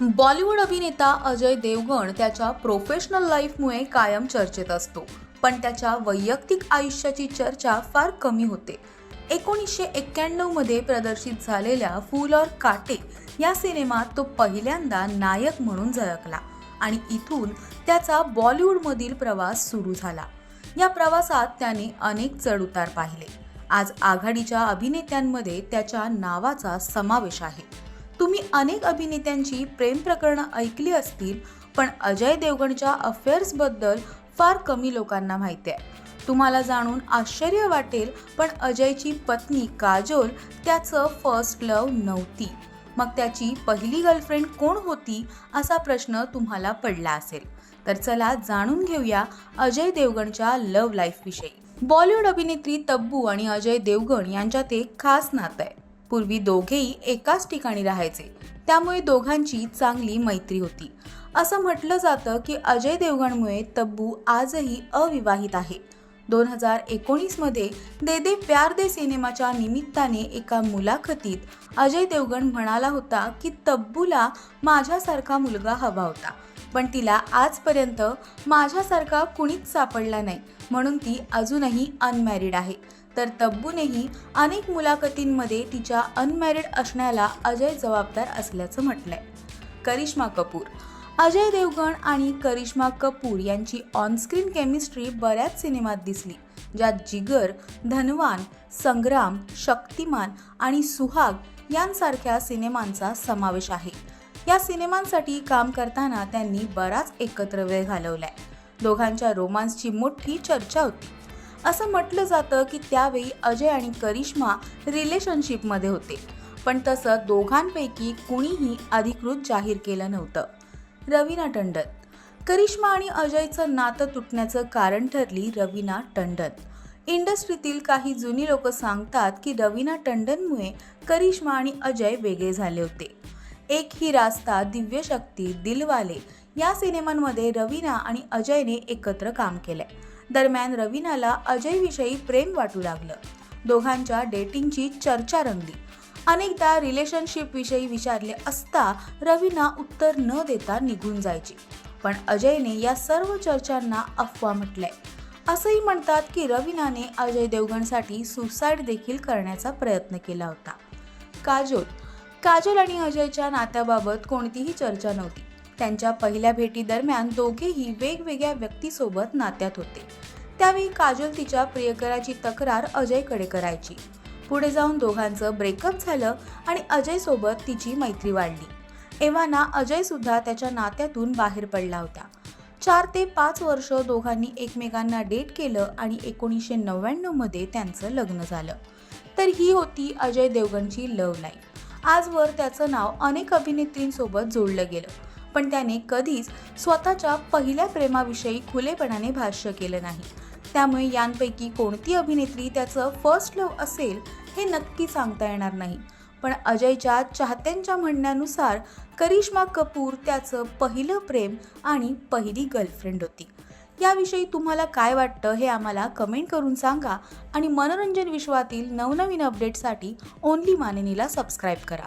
बॉलिवूड अभिनेता अजय देवगण त्याच्या प्रोफेशनल लाईफमुळे कायम चर्चेत असतो. पण त्याच्या वैयक्तिक आयुष्याची चर्चा फार कमी होते. एकोणीसशे एक्क्याण्णवमध्ये प्रदर्शित झालेल्या फूल और काटे या सिनेमात तो पहिल्यांदा नायक म्हणून झळकला आणि इथून त्याचा बॉलिवूडमधील प्रवास सुरू झाला. या प्रवासात त्याने अनेक चढउतार पाहिले. आज आघाडीच्या अभिनेत्यांमध्ये त्याच्या नावाचा समावेश आहे. तुम्ही अनेक अभिनेत्यांची प्रेम प्रकरणं ऐकली असतील पण अजय देवगणच्या अफेअर्सबद्दल फार कमी लोकांना माहिती आहे. तुम्हाला जाणून आश्चर्य वाटेल पण अजयची पत्नी काजोल त्याचं फर्स्ट लव नव्हती. मग त्याची पहिली गर्लफ्रेंड कोण होती असा प्रश्न तुम्हाला पडला असेल. तर चला जाणून घेऊया अजय देवगणच्या लव्ह लाईफविषयी बॉलिवूड अभिनेत्री तब्बू आणि अजय देवगण यांच्यात एक खास नातं आहे. पूर्वी दोघेही एकाच ठिकाणी राहायचे. त्यामुळे दोघांची चांगली मैत्री होती. असं म्हटलं जातं की अजय देवगणमुळे तब्बू आजही अविवाहित आहे. दोन हजार एकोणीसमध्ये दे दे प्यार दे सिनेमाच्या निमित्ताने एका मुलाखतीत अजय देवगण म्हणाला होता की तब्बूला माझ्यासारखा मुलगा हवा होता. पण तिला आजपर्यंत माझ्यासारखा कुणीच सापडला नाही. म्हणून ती अजूनही अनमॅरिड आहे. तर तब्बूनेही अनेक मुलाखतींमध्ये तिच्या अनमॅरिड असण्याला अजय जबाबदार असल्याचं म्हटलंय. करिश्मा कपूर. अजय देवगण आणि करिश्मा कपूर यांची ऑनस्क्रीन केमिस्ट्री बऱ्याच सिनेमात दिसली ज्यात जिगर धनवान संग्राम शक्तिमान आणि सुहाग यांसारख्या सिनेमांचा समावेश आहे. या सिनेमांसाठी काम करताना त्यांनी बराच एकत्र वेळ घालवलाय. दोघांच्या रोमांसची मोठी चर्चा होती. असं म्हटलं जातं की त्यावेळी अजय आणि करिश्मा रिलेशनशिपमध्ये होते. पण तसं दोघांपैकी कुणीही अधिकृत जाहीर केलं नव्हतं. रवीना टंडन. करिश्मा आणि अजयचं नातं तुटण्याचं कारण ठरली रवीना टंडन. इंडस्ट्रीतील काही जुनी लोक सांगतात की रवीना टंडनमुळे करिश्मा आणि अजय वेगळे झाले होते. एक ही रास्ता दिव्य शक्ती दिलवाले या सिनेमांमध्ये रवीना आणि अजयने एकत्र काम केलंय. दरम्यान रवीनाला अजयविषयी प्रेम वाटू लागलं. दोघांच्या डेटिंगची चर्चा रंगली. अनेकदा रिलेशनशिप विषयी विचारले असता रवीना उत्तर न देता निघून जायची. पण अजयने या सर्व चर्चांना अफवा म्हटलंय. असंही म्हणतात की रवीनाने अजय देवगणसाठी सुसाईड देखील करण्याचा प्रयत्न केला होता. काजोल. काजोल आणि अजयच्या नात्याबाबत कोणतीही चर्चा नव्हती. त्यांच्या पहिल्या भेटीदरम्यान दोघेही वेगवेगळ्या व्यक्तीसोबत नात्यात होते. त्यावेळी काजल तिच्या प्रियकराची तक्रार अजयकडे करायची. पुढे जाऊन दोघांचं ब्रेकअप झालं आणि अजयसोबत तिची मैत्री वाढली. एव्हाना अजय सुद्धा त्याच्या नात्यातून बाहेर पडला होता. चार ते पाच वर्ष दोघांनी एकमेकांना डेट केलं आणि एकोणीसशे नव्याण्णवमध्ये त्यांचं लग्न झालं. तर ही होती अजय देवगणची लव्ह लाईफ आजवर त्याचं नाव अनेक अभिनेत्रींसोबत जोडलं गेलं. पण त्याने कधीच स्वतःच्या पहिल्या प्रेमाविषयी खुलेपणाने भाष्य केलं नाही. त्यामुळे यांपैकी कोणती अभिनेत्री त्याचं फर्स्ट लव्ह असेल हे नक्की सांगता येणार नाही. पण अजयच्या चाहत्यांच्या म्हणण्यानुसार करिश्मा कपूर त्याचं पहिलं प्रेम आणि पहिली गर्लफ्रेंड होती. याविषयी तुम्हाला काय वाटतं हे आम्हाला कमेंट करून सांगा आणि मनोरंजन विश्वातील नवनवीन अपडेटसाठी ओनली मानिनीला सबस्क्राईब करा.